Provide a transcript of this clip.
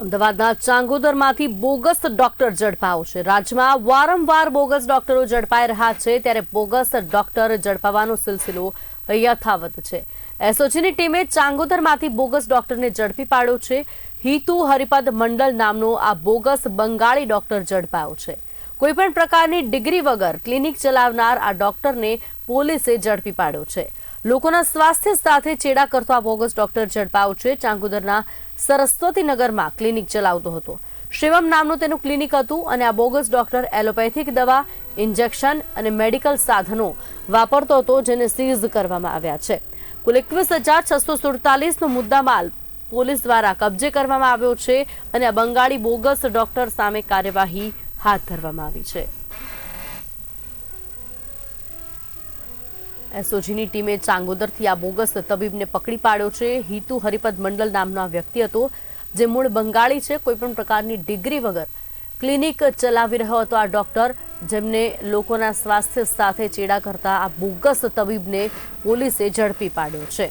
અમદાવાદના ચાંગોદરમાંથી bogus doctor ઝડપાયો છે. રાજ્યમાં વારંવાર બોગસ ડોક્ટરો ઝડપાઈ રહ્યા છે, ત્યારે બોગસ ડોક્ટર ઝડપાવાનો સિલસિલો યથાવત છે. એસઓજીની ટીમે ચાંગોદરમાંથી બોગસ ડોક્ટરને ઝડપી પાડ્યો છે. હિતુ હરિપદ મંડલ નામનો આ બોગસ બંગાળી ડોક્ટર ઝડપાયો છે. કોઈપણ પ્રકારની ડિગ્રી વગર ક્લિનિક ચલાવનાર આ ડોક્ટરને પોલીસે ઝડપી પાડ્યો છે. લોકોના સ્વાસ્થ્ય સાથે ચેડા કરતો આ બોગસ ડોક્ટર ઝડપાયો છે. ચાંગુદરના સરસ્વતીનગરમાં ક્લિનિક ચલાવતો હતો. શિવમ નામનું તેનું ક્લિનિક હતું અને આ બોગસ ડોક્ટર એલોપેથિક દવા, ઇન્જેક્શન અને મેડિકલ સાધનો વાપરતો હતો જેને સીઝ કરવામાં આવ્યા છે. કુલ એકવીસ હજાર છસો સુડતાલીસનો મુદ્દામાલ પોલીસ દ્વારા કબજે કરવામાં આવ્યો છે અને આ બંગાળી બોગસ ડોક્ટર સામે કાર્યવાહી હાથ ધરવામાં આવી છે. એસઓજીની ટીમે ચાંગોદરથી આ બોગસ તબીબને પકડી પાડ્યો છે. હિતુ હરિપદ મંડલ નામનો આ વ્યક્તિ હતો, જે મૂળ બંગાળી છે. કોઈપણ પ્રકારની ડિગ્રી વગર ક્લિનિક ચલાવી રહ્યો હતો આ ડોક્ટર, જેમને લોકોના સ્વાસ્થ્ય સાથે ચેડા કરતા આ બોગસ તબીબને પોલીસે ઝડપી પાડ્યો છે.